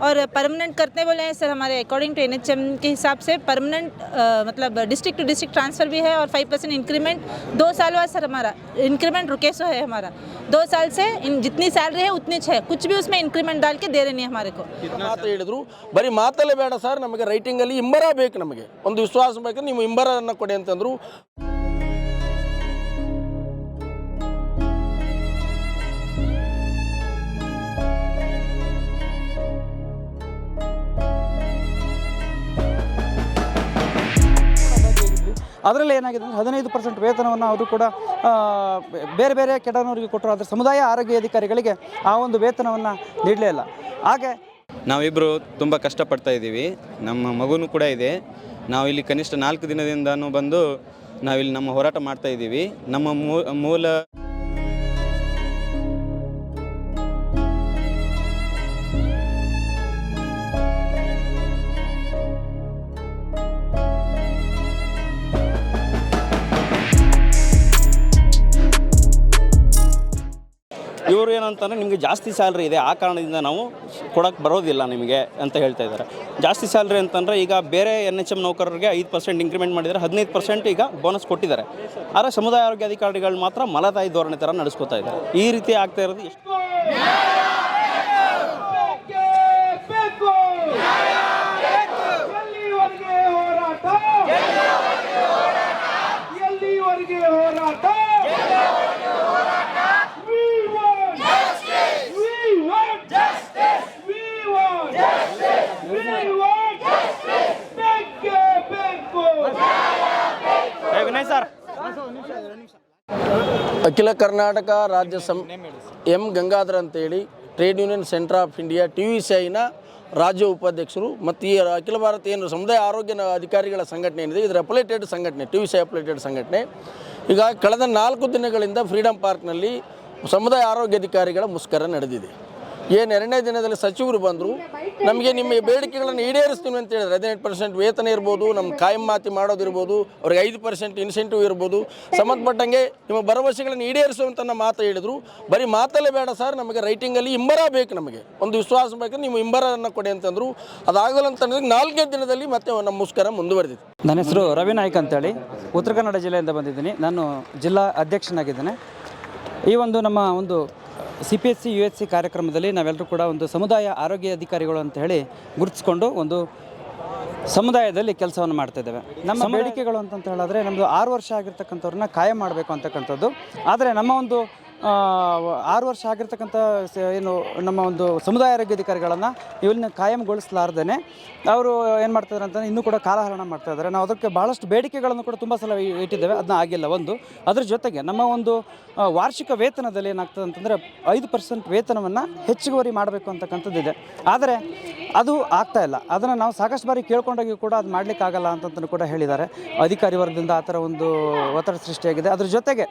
और परमानेंट करते बोले हैं सर हमारे अकॉर्डिंग टू एन के हिसाब से परमानेंट मतलब डिस्ट्रिक्ट टू डिस्ट्रिक्ट ट्रांसफ़र भी है और फाइव परसेंट इंक्रीमेंट दो साल बाद सर हमारा इंक्रीमेंट रुके सो है हमारा दो साल से इन जितनी सैलरी है उतनी है कुछ भी उसमें इंक्रीमेंट डाल के दे रहे नहीं हमारे को ಮಾತು ಹೇಳಿದ್ರು ಬರೀ ಮಾತಲ್ಲೇ ಬೇಡ ಸರ್ ನಮಗೆ ರೈಟಿಂಗಲ್ಲಿ ಇಂಬರ ಬೇಕು ನಮಗೆ ಒಂದು ವಿಶ್ವಾಸ ಬೇಕು ನೀವು ಇಂಬರನ್ನು ಕೊಡಿ ಅಂತಂದ್ರು ಅದರಲ್ಲಿ ಏನಾಗಿದೆ ಅಂದರೆ ಹದಿನೈದು ಪರ್ಸೆಂಟ್ ವೇತನವನ್ನು ಅವರು ಕೂಡ ಬೇರೆ ಬೇರೆ ಕೆಡನವರಿಗೆ ಕೊಟ್ಟರು. ಆದರೆ ಸಮುದಾಯ ಆರೋಗ್ಯ ಅಧಿಕಾರಿಗಳಿಗೆ ಆ ಒಂದು ವೇತನವನ್ನು ನೀಡಲೇ ಇಲ್ಲ. ಹಾಗೆ ನಾವಿಬ್ಬರು ತುಂಬ ಕಷ್ಟಪಡ್ತಾ ಇದ್ದೀವಿ. ನಮ್ಮ ಮಗುನೂ ಕೂಡ ಇದೆ. ನಾವು ಇಲ್ಲಿ ಕನಿಷ್ಠ ನಾಲ್ಕು ದಿನದಿಂದನೂ ಬಂದು ನಾವಿಲ್ಲಿ ನಮ್ಮ ಹೋರಾಟ ಮಾಡ್ತಾ ಇದ್ದೀವಿ. ನಮ್ಮ ಮೂಲ ಇವರು ಏನಂತಂದರೆ ನಿಮಗೆ ಜಾಸ್ತಿ ಸ್ಯಾಲ್ರಿ ಇದೆ, ಆ ಕಾರಣದಿಂದ ನಾವು ಕೊಡೋಕ್ಕೆ ಬರೋದಿಲ್ಲ ನಿಮಗೆ ಅಂತ ಹೇಳ್ತಾ ಇದ್ದಾರೆ. ಜಾಸ್ತಿ ಸ್ಯಾಲ್ರಿ ಅಂತಂದರೆ ಈಗ ಬೇರೆ ಎನ್ ಎಚ್ ಎಂ ನೌಕರರಿಗೆ ಐದು ಪರ್ಸೆಂಟ್ ಇಂಕ್ರಿಮೆಂಟ್ ಮಾಡಿದರೆ ಹದಿನೈದು ಪರ್ಸೆಂಟ್ ಈಗ ಬೋನಸ್ ಕೊಟ್ಟಿದ್ದಾರೆ. ಆದರೆ ಸಮುದಾಯ ಆರೋಗ್ಯ ಅಧಿಕಾರಿಗಳು ಮಾತ್ರ ಮಲತಾಯಿ ಧೋರಣೆ ಥರ ನಡೆಸ್ಕೊತಾ ಇದ್ದಾರೆ. ಈ ರೀತಿ ಆಗ್ತಾ ಇರೋದು ಎಷ್ಟು ಸರ್. ಅಖಿಲ ಕರ್ನಾಟಕ ರಾಜ್ಯ ಸಂ ಎಂ ಗಂಗಾಧರ್ ಅಂತೇಳಿ trade union centre of India T V C ಐನ ರಾಜ್ಯ ಉಪಾಧ್ಯಕ್ಷರು ಮತ್ತು ಈ ಅಖಿಲ ಭಾರತ ಏನು ಸಮುದಾಯ ಆರೋಗ್ಯ ಅಧಿಕಾರಿಗಳ ಸಂಘಟನೆ ಏನಿದೆ, ಇದರ ಅಪ್ಲೇಟೆಡ್ ಸಂಘಟನೆ, ಟಿ ವಿ ಸಿ ಅಪ್ಲೇಟೆಡ್ ಸಂಘಟನೆ. ಈಗ ಕಳೆದ ನಾಲ್ಕು ದಿನಗಳಿಂದ ಫ್ರೀಡಂ ಪಾರ್ಕ್ನಲ್ಲಿ ಸಮುದಾಯ ಆರೋಗ್ಯ ಅಧಿಕಾರಿಗಳ ಮುಷ್ಕರ ನಡೆದಿದೆ. ಏನು ಎರಡನೇ ದಿನದಲ್ಲಿ ಸಚಿವರು ಬಂದರು, ನಮಗೆ ನಿಮ್ಮ ಬೇಡಿಕೆಗಳನ್ನು ಈಡೇರಿಸ್ತೀವಿ ಅಂತ ಹೇಳಿದ್ರೆ. ಹದಿನೆಂಟು ಪರ್ಸೆಂಟ್ ವೇತನ ಇರ್ಬೋದು ನಮ್ಮ ಕಾಯಂ ಮಾತಿ ಮಾಡೋದಿರ್ಬೋದು ಅವ್ರಿಗೆ ಐದು ಪರ್ಸೆಂಟ್ ಇನ್ಸೆಂಟಿವ್ ಇರ್ಬೋದು. ಸಂಬಂಧಪಟ್ಟಂಗೆ ನಿಮ್ಮ ಭರವಸೆಗಳನ್ನು ಈಡೇರಿಸುವಂತ ಮಾತು ಹೇಳಿದರು. ಬರೀ ಮಾತಲ್ಲೇ ಬೇಡ ಸರ್, ನಮಗೆ ರೈಟಿಂಗಲ್ಲಿ ಇಂಬರ ಬೇಕು ನಮಗೆ. ಒಂದು ವಿಶ್ವಾಸ ಬೇಕು ನೀವು ಇಂಬರನ್ನು ಕೊಡಿ ಅಂತಂದರು. ಅದಾಗಲ್ಲ ಅಂತಂದ್ರೆ ನಾಲ್ಕನೇ ದಿನದಲ್ಲಿ ಮತ್ತೆ ನಮ್ಮ ಮುಷ್ಕರ ಮುಂದುವರೆದಿದೆ. ನನ್ನ ಹೆಸರು ರವಿ ನಾಯ್ಕ್ ಅಂತೇಳಿ. ಉತ್ತರ ಕನ್ನಡ ಜಿಲ್ಲೆಯಿಂದ ಬಂದಿದ್ದೀನಿ. ನಾನು ಜಿಲ್ಲಾ ಅಧ್ಯಕ್ಷನಾಗಿದ್ದೇನೆ. ಈ ಒಂದು ನಮ್ಮ ಒಂದು C P S C U S C ಕಾರ್ಯಕ್ರಮದಲ್ಲಿ ನಾವೆಲ್ಲರೂ ಕೂಡ ಒಂದು ಸಮುದಾಯ ಆರೋಗ್ಯ ಅಧಿಕಾರಿಗಳು ಅಂತ ಹೇಳಿ ಗುರುತಿಸ್ಕೊಂಡು ಒಂದು ಸಮುದಾಯದಲ್ಲಿ ಕೆಲಸವನ್ನು ಮಾಡ್ತಾ ಇದ್ದೇವೆ. ನಮ್ಮ ಬೇಡಿಕೆಗಳು ಅಂತಂತ ಹೇಳಿದ್ರೆ ನಮ್ಮದು ಆರು ವರ್ಷ ಆಗಿರ್ತಕ್ಕಂಥವ್ರನ್ನ ಕಾಯಂ ಮಾಡಬೇಕು ಅಂತಕ್ಕಂಥದ್ದು. ಆದರೆ ನಮ್ಮ ಒಂದು ಆರು ವರ್ಷ ಆಗಿರ್ತಕ್ಕಂಥ ಏನು, ನಮ್ಮ ಒಂದು ಸಮುದಾಯ ಆರೋಗ್ಯ ಅಧಿಕಾರಿಗಳನ್ನು ಇವನ್ನ ಕಾಯಂಗೊಳಿಸಲಾರ್ದೇ ಅವರು ಏನು ಮಾಡ್ತಾಯಿದ್ದಾರೆ ಅಂತಂದರೆ ಇನ್ನೂ ಕೂಡ ಕಾಲಹರಣ ಮಾಡ್ತಾ ಇದ್ದಾರೆ ನಾವು ಅದಕ್ಕೆ ಭಾಳಷ್ಟು ಬೇಡಿಕೆಗಳನ್ನು ಕೂಡ ತುಂಬ ಸಲ ಇಟ್ಟಿದ್ದೇವೆ. ಅದನ್ನ ಆಗಿಲ್ಲ ಒಂದು. ಅದ್ರ ಜೊತೆಗೆ ನಮ್ಮ ಒಂದು ವಾರ್ಷಿಕ ವೇತನದಲ್ಲಿ ಏನಾಗ್ತದೆ ಅಂತಂದರೆ ಐದು ಪರ್ಸೆಂಟ್ ವೇತನವನ್ನು ಹೆಚ್ಚುವರಿ ಮಾಡಬೇಕು ಅಂತಕ್ಕಂಥದ್ದು ಇದೆ. ಆದರೆ ಅದು ಆಗ್ತಾ ಇಲ್ಲ. ಅದನ್ನು ನಾವು ಸಾಕಷ್ಟು ಬಾರಿ ಕೇಳ್ಕೊಂಡಾಗಿ ಕೂಡ ಅದು ಮಾಡ್ಲಿಕ್ಕೆ ಆಗಲ್ಲ ಅಂತಂತ ಕೂಡ ಹೇಳಿದ್ದಾರೆ. ಅಧಿಕಾರಿ ವರ್ಗದಿಂದ ಆ ಥರ ಒಂದು ಒತ್ತಡ ಸೃಷ್ಟಿಯಾಗಿದೆ. ಅದ್ರ ಜೊತೆಗೆ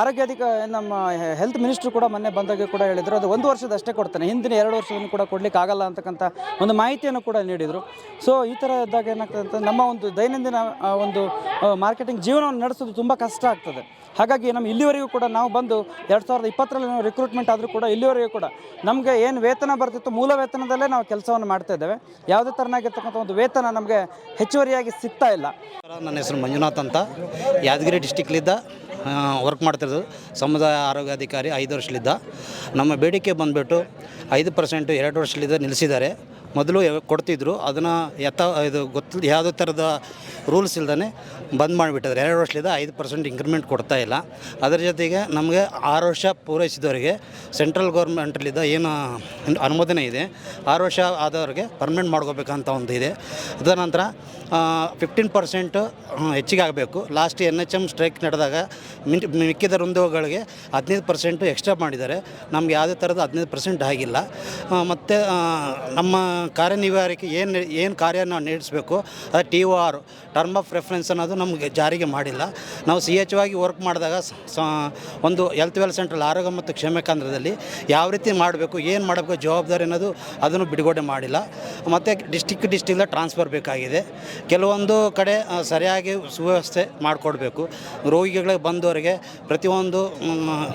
ಆರೋಗ್ಯ ಅಧಿಕ ನಮ್ಮ ಹೆಲ್ತ್ ಮಿನಿಸ್ಟ್ರು ಕೂಡ ಮೊನ್ನೆ ಬಂದಾಗ ಕೂಡ ಹೇಳಿದರು. ಅದು ಒಂದು ವರ್ಷದ ಅಷ್ಟೇ ಕೊಡ್ತಾನೆ. ಹಿಂದಿನ ಎರಡು ವರ್ಷವನ್ನು ಕೂಡ ಕೊಡಲಿಕ್ಕೆ ಆಗಲ್ಲ ಅಂತಕ್ಕಂಥ ಒಂದು ಮಾಹಿತಿಯನ್ನು ಕೂಡ ನೀಡಿದರು. ಸೊ ಈ ಥರ ಇದ್ದಾಗ ಏನಾಗ್ತದೆ ನಮ್ಮ ಒಂದು ದೈನಂದಿನ ಒಂದು ಮಾರ್ಕೆಟಿಂಗ್ ಜೀವನವನ್ನು ನಡೆಸೋದು ತುಂಬ ಕಷ್ಟ ಆಗ್ತದೆ. ಹಾಗಾಗಿ ನಮ್ಮ ಇಲ್ಲಿವರೆಗೂ ಕೂಡ ನಾವು ಬಂದು ಎರಡು ಸಾವಿರದ ಇಪ್ಪತ್ತರಲ್ಲಿ ನಾವು ರಿಕ್ರೂಟ್ಮೆಂಟ್ ಆದರೂ ಕೂಡ ಇಲ್ಲಿವರೆಗೂ ಕೂಡ ನಮಗೆ ಏನು ವೇತನ ಬರ್ತಿತ್ತು ಮೂಲ ವೇತನದಲ್ಲೇ ನಾವು ಕೆಲಸವನ್ನು ಮಾಡ್ತಾ ಇದ್ದೇವೆ. ಯಾವುದೇ ಥರನಾಗಿರ್ತಕ್ಕಂಥ ಒಂದು ವೇತನ ನಮಗೆ ಹೆಚ್ಚುವರಿಯಾಗಿ ಸಿಗ್ತಾ ಇಲ್ಲ. ನನ್ನ ಹೆಸರು ಮಂಜುನಾಥ್ ಅಂತ. ಯಾದಗಿರಿ ಡಿಸ್ಟಿಕ್ಲಿದ್ದ ವರ್ಕ್ ಮಾಡ್ತಿರೋದು. ಸಮುದಾಯ ಆರೋಗ್ಯಾಧಿಕಾರಿ ಐದು ವರ್ಷಲಿದ್ದ. ನಮ್ಮ ಬೇಡಿಕೆ ಬಂದುಬಿಟ್ಟು ಐದು ಪರ್ಸೆಂಟು ಎರಡು ವರ್ಷಲಿದ್ದ ನಿಲ್ಲಿಸಿದ್ದಾರೆ ಮೊದಲು ಕೊಡ್ತಿದ್ರು. ಅದನ್ನು ಎತ್ತ, ಇದು ಗೊತ್ತಿಲ್ಲ ಯಾವುದೇ ಥರದ ರೂಲ್ಸ್ ಇಲ್ದೇ ಬಂದ್ ಮಾಡಿಬಿಟ್ಟಿದ್ದಾರೆ. ಎರಡು ವರ್ಷದಿಂದ ಐದು ಪರ್ಸೆಂಟ್ ಇಂಕ್ರಿಮೆಂಟ್ ಕೊಡ್ತಾ ಇಲ್ಲ. ಅದರ ಜೊತೆಗೆ ನಮಗೆ ಆರು ವರ್ಷ ಪೂರೈಸಿದವರಿಗೆ ಸೆಂಟ್ರಲ್ ಗೌರ್ಮೆಂಟಲ್ಲಿದ್ದ ಏನು ಅನುಮೋದನೆ ಇದೆ. ಆರು ವರ್ಷ ಆದವ್ರಿಗೆ ಪರ್ಮನೆಂಟ್ ಮಾಡ್ಕೋಬೇಕಂತ ಒಂದು ಇದೆ. ಅದರ ನಂತರ ಫಿಫ್ಟೀನ್ ಪರ್ಸೆಂಟು ಹೆಚ್ಚಿಗೆ ಆಗಬೇಕು. Last N H M strike ನಡೆದಾಗ ಮಿಕ್ಕಿದ ವೃಂದಗಳಿಗೆ ಹದಿನೈದು ಪರ್ಸೆಂಟು ಎಕ್ಸ್ಟ್ರಾ ಮಾಡಿದ್ದಾರೆ. ನಮ್ಗೆ ಯಾವುದೇ ಥರದ ಹದಿನೈದು ಪರ್ಸೆಂಟ್ ಆಗಿಲ್ಲ. ಮತ್ತು ನಮ್ಮ ಕಾರ್ಯನಿರ್ವಹಣೆಗೆ ಏನು ಏನು ಕಾರ್ಯ ನಾವು ನಡೆಸಬೇಕು, ಅದು T O R term of reference ಅನ್ನೋದು ನಮಗೆ ಜಾರಿಗೆ ಮಾಡಿಲ್ಲ. ನಾವು ಸಿ ಎಚ್ ಆಗಿ ವರ್ಕ್ ಮಾಡಿದಾಗ ಒಂದು ಹೆಲ್ತ್ ವೆಲ್ ಸೆಂಟ್ರಲ್ ಆರೋಗ್ಯ ಮತ್ತು ಕ್ಷೇಮ ಕೇಂದ್ರದಲ್ಲಿ ಯಾವ ರೀತಿ ಮಾಡಬೇಕು, ಏನು ಮಾಡಬೇಕು, ಜವಾಬ್ದಾರಿ ಅನ್ನೋದು ಅದನ್ನು ಬಿಡುಗಡೆ ಮಾಡಿಲ್ಲ. ಮತ್ತು ಡಿಸ್ಟಿಕ್ ಡಿಸ್ಟಿಕ್ದ ಟ್ರಾನ್ಸ್ಫರ್ ಬೇಕಾಗಿದೆ. ಕೆಲವೊಂದು ಕಡೆ ಸರಿಯಾಗಿ ಸುವ್ಯವಸ್ಥೆ ಮಾಡಿಕೊಡ್ಬೇಕು. ರೋಗಿಗಳಿಗೆ ಬಂದವರಿಗೆ ಪ್ರತಿಯೊಂದು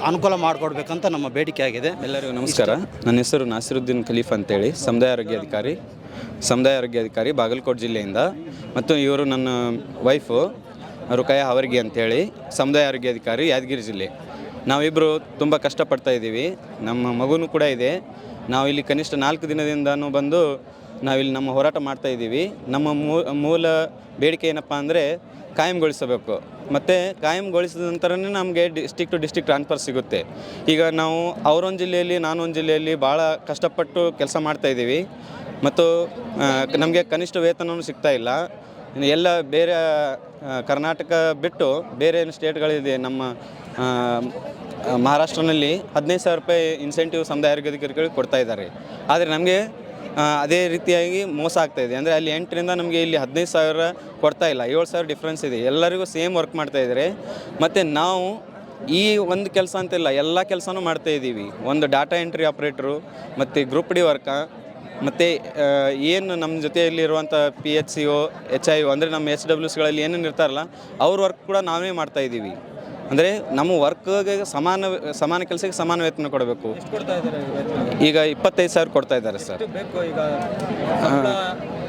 ಅನುಕೂಲ ಮಾಡಿಕೊಡ್ಬೇಕಂತ ನಮ್ಮ ಬೇಡಿಕೆ ಆಗಿದೆ. ಎಲ್ಲರಿಗೂ ನಮಸ್ಕಾರ. ನನ್ನ ಹೆಸರು ನಾಸಿರುದ್ದೀನ್ ಖಲೀಫ್ ಅಂತೇಳಿ. ಸಮುದಾಯ ಆರೋಗ್ಯಾಧಿಕಾರಿ ಸಮುದಾಯ ಆರೋಗ್ಯ ಅಧಿಕಾರಿ ಬಾಗಲಕೋಟೆ ಜಿಲ್ಲೆಯಿಂದ. ಮತ್ತು ಇವರು ನನ್ನ ವೈಫು ರುಕಾಯ ಅವರಿಗೆ ಅಂತೇಳಿ ಸಮುದಾಯ ಆರೋಗ್ಯ ಅಧಿಕಾರಿ ಯಾದಗಿರಿ ಜಿಲ್ಲೆ. ನಾವಿಬ್ಬರು ತುಂಬ ಕಷ್ಟಪಡ್ತಾ ಇದ್ದೀವಿ. ನಮ್ಮ ಮಗುನೂ ಕೂಡ ಇದೆ. ನಾವು ಇಲ್ಲಿ ಕನಿಷ್ಠ ನಾಲ್ಕು ದಿನದಿಂದನೂ ಬಂದು ನಾವಿಲ್ಲಿ ನಮ್ಮ ಹೋರಾಟ ಮಾಡ್ತಾ ಇದ್ದೀವಿ. ನಮ್ಮ ಮೂಲ ಬೇಡಿಕೆ ಏನಪ್ಪ ಅಂದರೆ ಕಾಯಂಗೊಳಿಸಬೇಕು. ಮತ್ತು ಕಾಯಂಗೊಳಿಸಿದ ನಂತರನೇ ನಮಗೆ ಡಿಸ್ಟಿಕ್ ಟು ಡಿಸ್ಟಿಕ್ ಟ್ರಾನ್ಸ್ಫರ್ ಸಿಗುತ್ತೆ. ಈಗ ನಾವು ಅವರೊಂದು ಜಿಲ್ಲೆಯಲ್ಲಿ, ನಾನೊಂದು ಜಿಲ್ಲೆಯಲ್ಲಿ ಭಾಳ ಕಷ್ಟಪಟ್ಟು ಕೆಲಸ ಮಾಡ್ತಾ ಇದ್ದೀವಿ. ಮತ್ತು ನಮಗೆ ಕನಿಷ್ಠ ವೇತನವೂ ಸಿಗ್ತಾ ಇಲ್ಲ. ಎಲ್ಲ ಬೇರೆ ಕರ್ನಾಟಕ ಬಿಟ್ಟು ಬೇರೆ ಏನು ಸ್ಟೇಟ್ಗಳಿದೆ. ನಮ್ಮ ಮಹಾರಾಷ್ಟ್ರನಲ್ಲಿ ಹದಿನೈದು ಸಾವಿರ ರೂಪಾಯಿ ಇನ್ಸೆಂಟಿವ್ ಸಮುದಾಯ ಕೊಡ್ತಾ ಇದ್ದಾರೆ. ಆದರೆ ನಮಗೆ ಅದೇ ರೀತಿಯಾಗಿ ಮೋಸ ಆಗ್ತಾ ಇದೆ. ಅಂದರೆ ಅಲ್ಲಿ ಎಂಟರಿಂದ ನಮಗೆ ಇಲ್ಲಿ ಹದಿನೈದು ಸಾವಿರ ಕೊಡ್ತಾ ಇಲ್ಲ. ಏಳು ಸಾವಿರ ಡಿಫ್ರೆನ್ಸ್ ಇದೆ. ಎಲ್ಲರಿಗೂ ಸೇಮ್ ವರ್ಕ್ ಮಾಡ್ತಾ ಇದ್ದಾರೆ. ಮತ್ತು ನಾವು ಈ ಒಂದು ಕೆಲಸ ಅಂತಿಲ್ಲ, ಎಲ್ಲ ಕೆಲಸನೂ ಮಾಡ್ತಾ ಇದ್ದೀವಿ. ಒಂದು ಡಾಟಾ ಎಂಟ್ರಿ ಆಪ್ರೇಟ್ರು ಮತ್ತು ಗ್ರೂಪ್ ಡಿ ವರ್ಕ ಮತ್ತು ಏನು ನಮ್ಮ ಜೊತೆಯಲ್ಲಿರುವಂಥ P H C O H I O ಅಂದರೆ ನಮ್ಮ ಎಚ್ ಡಬ್ಲ್ಯೂಸ್ಗಳಲ್ಲಿ ಏನೇನು ಇರ್ತಾರಲ್ಲ, ಅವ್ರ ವರ್ಕ್ ಕೂಡ ನಾವೇ ಮಾಡ್ತಾ ಇದ್ದೀವಿ. ಅಂದರೆ ನಮ್ಮ ವರ್ಕ್ಗೆ ಸಮಾನ ಸಮಾನ ಕೆಲಸಕ್ಕೆ ಸಮಾನ ವೇತನ ಕೊಡಬೇಕು. ಈಗ ಇಪ್ಪತ್ತೈದು ಸಾವಿರ ಕೊಡ್ತಾ ಇದ್ದಾರೆ ಸರ್.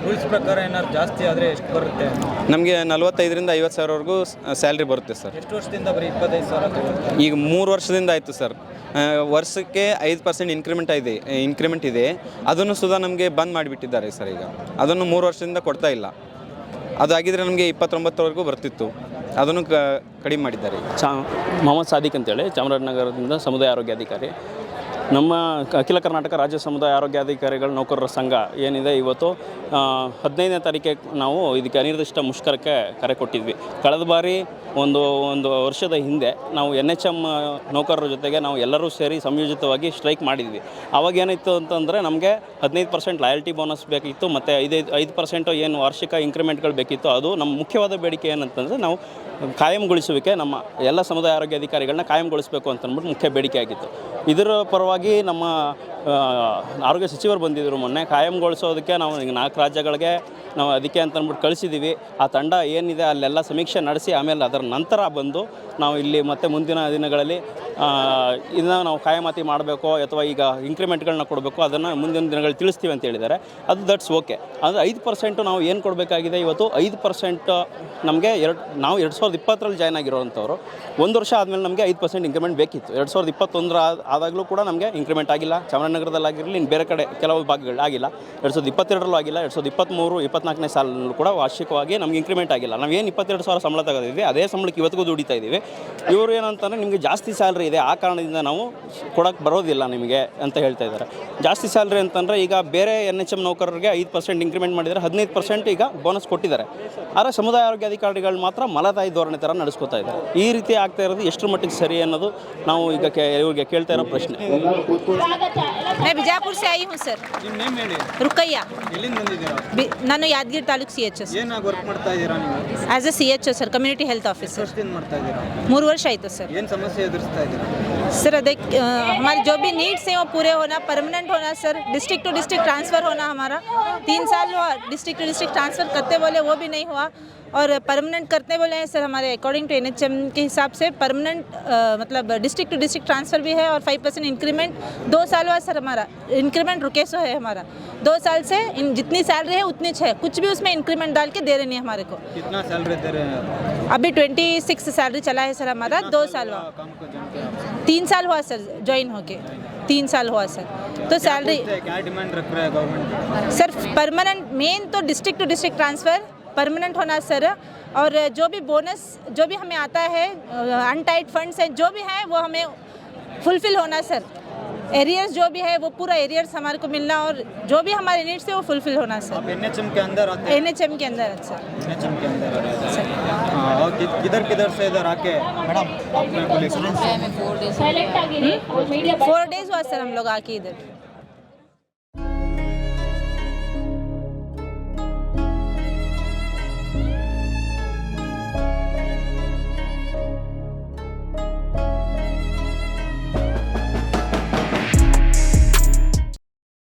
ರೂಲ್ಸ್ ಪ್ರಕಾರ ಏನಾದ್ರು ಜಾಸ್ತಿ ಆದರೆ ಎಷ್ಟು ಬರುತ್ತೆ? ನಮಗೆ ನಲವತ್ತೈದರಿಂದ ಐವತ್ತು ಸಾವಿರವರೆಗೂ ಸ್ಯಾಲ್ರಿ ಬರುತ್ತೆ ಸರ್. ಎಷ್ಟು ವರ್ಷದಿಂದ ಬರೀ ಇಪ್ಪತ್ತೈದು ಸಾವಿರ ಈಗ ಮೂರು ವರ್ಷದಿಂದ ಆಯಿತು ಸರ್. ವರ್ಷಕ್ಕೆ ಐದು ಪರ್ಸೆಂಟ್ ಇನ್ಕ್ರಿಮೆಂಟ್ ಇದೆ ಇನ್ಕ್ರಿಮೆಂಟ್ ಇದೆ. ಅದನ್ನು ಸುಧಾ ನಮಗೆ ಬಂದ್ ಮಾಡಿಬಿಟ್ಟಿದ್ದಾರೆ ಸರ್ ಈಗ. ಅದನ್ನು ಮೂರು ವರ್ಷದಿಂದ ಕೊಡ್ತಾ ಇಲ್ಲ. ಅದಾಗಿದ್ದರೆ ನಮಗೆ ಇಪ್ಪತ್ತೊಂಬತ್ತರವರೆಗೂ ಬರ್ತಿತ್ತು. ಅದನ್ನು ಕಡಿಮೆ ಮಾಡಿದ್ದಾರೆ. ಚಾ ಮೊಹಮ್ಮದ್ ಸಾದಿಕ್ ಅಂತೇಳಿ ಚಾಮರಾಜನಗರದಿಂದ ಸಮುದಾಯ ಆರೋಗ್ಯಾಧಿಕಾರಿ ನಮ್ಮ ಅಖಿಲ ಕರ್ನಾಟಕ ರಾಜ್ಯ ಸಮುದಾಯ ಆರೋಗ್ಯಾಧಿಕಾರಿಗಳ ನೌಕರರ ಸಂಘ ಏನಿದೆ ಇವತ್ತು ಹದಿನೈದನೇ ತಾರೀಕೆ ನಾವು ಇದಕ್ಕೆ ಅನಿರ್ದಿಷ್ಟ ಮುಷ್ಕರಕ್ಕೆ ಕರೆ ಕೊಟ್ಟಿದ್ವಿ. ಕಳೆದ ಬಾರಿ ಒಂದು ಒಂದು ವರ್ಷದ ಹಿಂದೆ ನಾವು ಎನ್ ಎಚ್ ಎಂ ನೌಕರರ ಜೊತೆಗೆ ನಾವು ಎಲ್ಲರೂ ಸೇರಿ ಸಂಯೋಜಿತವಾಗಿ ಸ್ಟ್ರೈಕ್ ಮಾಡಿದ್ವಿ. ಅವಾಗ ಏನಿತ್ತು ಅಂತಂದರೆ ನಮಗೆ ಹದಿನೈದು ಪರ್ಸೆಂಟ್ ಲಾಯಲ್ಟಿ ಬೋನಸ್ ಬೇಕಿತ್ತು, ಮತ್ತು ಐದೈದು ಐದು ಪರ್ಸೆಂಟು ಏನು ವಾರ್ಷಿಕ ಇಂಕ್ರಿಮೆಂಟ್ಗಳು ಬೇಕಿತ್ತು. ಅದು ನಮ್ಮ ಮುಖ್ಯವಾದ ಬೇಡಿಕೆ ಏನಂತಂದರೆ ನಾವು ಕಾಯಂಗೊಳಿಸುವಿಕೆ ನಮ್ಮ ಎಲ್ಲ ಸಮುದಾಯ ಆರೋಗ್ಯಾಧಿಕಾರಿಗಳನ್ನ ಕಾಯಂಗೊಳಿಸಬೇಕು ಅಂತಂದ್ಬಿಟ್ಟು ಮುಖ್ಯ ಬೇಡಿಕೆ ಆಗಿತ್ತು. ಇದರ ಪರವಾಗಿ ನಮ್ಮ ಆ, ಆರೋಗ್ಯ ಸಚಿವರು ಬಂದಿದ್ದರು ಮೊನ್ನೆ. ಕಾಯಂಗೊಳಿಸೋದಕ್ಕೆ ನಾವು ಈಗ ನಾಲ್ಕು ರಾಜ್ಯಗಳಿಗೆ ನಾವು ಅದಕ್ಕೆ ಅಂತ ಅಂದ್ಬಿಟ್ಟು ಕಳಿಸಿದ್ದೀವಿ ಆ ತಂಡ ಏನಿದೆ ಅಲ್ಲೆಲ್ಲ ಸಮೀಕ್ಷೆ ನಡೆಸಿ ಆಮೇಲೆ ಅದರ ನಂತರ ಬಂದು ನಾವು ಇಲ್ಲಿ ಮತ್ತೆ ಮುಂದಿನ ದಿನಗಳಲ್ಲಿ ಇದನ್ನು ನಾವು ಕಾಯಮಾತಿ ಮಾಡಬೇಕು ಅಥವಾ ಈಗ ಇಂಕ್ರಿಮೆಂಟ್ಗಳನ್ನ ಕೊಡಬೇಕು ಅದನ್ನು ಮುಂದಿನ ದಿನಗಳಲ್ಲಿ ತಿಳಿಸ್ತೀವಿ ಅಂತ ಹೇಳಿದ್ದಾರೆ. ಅದು ದಟ್ಸ್ ಓಕೆ ಅಂದರೆ ಐದು ಪರ್ಸೆಂಟು ನಾವು ಏನು ಕೊಡಬೇಕಾಗಿದೆ? ಇವತ್ತು ಐದು ಪರ್ಸೆಂಟ್ ನಮಗೆ ಎರಡು, ನಾವು ಎರಡು ಸಾವಿರದ ಇಪ್ಪತ್ತರಲ್ಲಿ ಜಾಯ್ನ್ ಆಗಿರೋವಂಥವ್ರು ಒಂದು ವರ್ಷ ಆದಮೇಲೆ ನಮಗೆ ಐದು ಪರ್ಸೆಂಟ್ ಇಂಕ್ರಿಮೆಂಟ್ ಬೇಕಿತ್ತು. ಎರಡು ಸಾವಿರದ ಇಪ್ಪತ್ತೊಂದರ ಆದಾಗಲೂ ಕೂಡ ನಮಗೆ ಇಂಕ್ರಿಮೆಂಟ್ ಆಗಿಲ್ಲ. ಚಾಮರಾಜನಗರದಲ್ಲಾಗಿರಲಿ ಇನ್ನು ಬೇರೆ ಕಡೆ ಕೆಲವು ಭಾಗಗಳು ಆಗಿಲ್ಲ ಎರಡು ಸಾವಿರದ ಇಪ್ಪತ್ತೆರಡರಲ್ಲೂ ಆಗಿಲ್ಲ, ಎರಡು ಸಾವಿರದ ಇಪ್ಪತ್ತ್ಮೂರು ಇಪ್ಪತ್ನಾಲ್ಕನೇ ಸಾಲಲ್ಲೂ ಕೂಡ ವಾರ್ಷಿಕವಾಗಿ ನಮಗೆ ಇಂಕ್ರಿಮೆಂಟ್ ಆಗಿಲ್ಲ. ನಾವು ಏನು ಇಪ್ಪತ್ತೆರಡು ಸಾವಿರ ಸಂಬಳ ತಗೋದಿದ್ವಿ, ಅದೇ ಸಂಬಳಕ್ಕೆ ಇವತ್ತಿಗೂ ದುಡಿತಾ ಇದ್ದೀವಿ ಇವರು ಏನಂತಂದರೆ ನಿಮಗೆ ಜಾಸ್ತಿ ಸ್ಯಾಲ್ರಿ ಇದೆ, ಆ ಕಾರಣದಿಂದ ನಾವು ಕೊಡೋಕ್ಕೆ ಬರೋದಿಲ್ಲ ನಿಮಗೆ ಅಂತ ಹೇಳ್ತಾ ಇದ್ದಾರೆ. ಜಾಸ್ತಿ ಸ್ಯಾಲ್ರಿ ಅಂತಂದರೆ ಈಗ ಬೇರೆ ಎನ್ ಎಚ್ ಎಂ ನೌಕರರಿಗೆ ಐದು ಪರ್ಸೆಂಟ್ ಇಂಕ್ರಿಮೆಂಟ್ ಮಾಡಿದರೆ ಹದಿನೈದು ಪರ್ಸೆಂಟ್ ಈಗ ಬೋನಸ್ ಕೊಟ್ಟಿದ್ದಾರೆ. ಆದರೆ ಸಮುದಾಯ ಆರೋಗ್ಯ ಅಧಿಕಾರಿಗಳು ಮಾತ್ರ ಮಲತಾಯಿ ಧೋರಣೆ ಥರ ನಡೆಸ್ಕೊತಾ ಇದ್ದಾರೆ. ಈ ರೀತಿ ಆಗ್ತಾ ಇರೋದು ಎಷ್ಟು ಮಟ್ಟಿಗೆ ಸರಿ ಅನ್ನೋದು ನಾವು ಈಗ ಕೆ ಇವ್ರಿಗೆ ಕೇಳ್ತಾ ಇರೋ ಪ್ರಶ್ನೆ. मैं बीजापुर से आई हूँ सर ನಿಮ್ಮ ನೇಮ್ ಹೇಳಿ रुकैया ಎಲ್ಲಿಂದ ಬಂದಿದ್ದೀರಾ ಬಿ- ನಾನು Yadgiri taluk C H S ಏನಾಗಿ ವರ್ಕ್ ಮಾಡ್ತಾ ಇದ್ದೀರಾ ನೀವು as a C H sir community health officer ವರ್ಷದಿಂದ ಮಾಡ್ತಾ ಇದ್ದೀರಾ ಮೂರು ವರ್ಷ ಆಯಿತು ಸರ್ ಏನು ಸಮಸ್ಯೆ ಎದುರಿಸ್ತಾ ಇದ್ದೀರಾ सर देख अ, हमारे जो भी नीड्स हैं वो पूरे होना परमानेंट होना sir district to district transfer होना हमारा। तीन साल हुआ डिस्ट्रिक्ट टू डिस्ट्रिक्ट ट्रांसफ़र करते बोले वो भी नहीं हुआ। और परमानेंट करते बोले हैं सर हमारे अकॉर्डिंग टू एन के हिसाब से परमानेंट मतलब डिस्ट्रिक्ट टू डिस्ट्रिक्ट ट्रांसफ़र भी है और फाइव परसेंट इंक्रीमेंट दो साल हुआ सर हमारा इंक्रीमेंट रुके सो है हमारा। दो साल से इन जितनी सैलरी है उतनी है कुछ भी उसमें इंक्रीमेंट डाल के दे रहे नहीं हमारे को। कितना सैलरी दे रहे हैं अभी ट्वेंटी सिक्स सैलरी चला है सर हमारा। दो साल हुआ तीन साल हुआ सर ज्वाइन होके। तीन साल हुआ सर। तो सैलरी क्या डिमांड रख रहा है गवर्नमेंट सर परमानेंट मेन तो district to district transfer permanent होना सर। और जो भी बोनस जो भी हमें आता है अनटाइड फंड्स हैं जो भी हैं वो हमें फुलफिल होना सर। एरियर्स जो भी है वो पूरा एरियर्स हमारे को मिलना और जो भी हमारे नीड्स है वो फुलफिल होना सर। एन के अंदर आते हैं? एन के अंदर सर। हैं कि- किधर किधर से इधर आके? मैडम आपने पुलिस फोर डेज़ हुआ सर हम लोग आके इधर।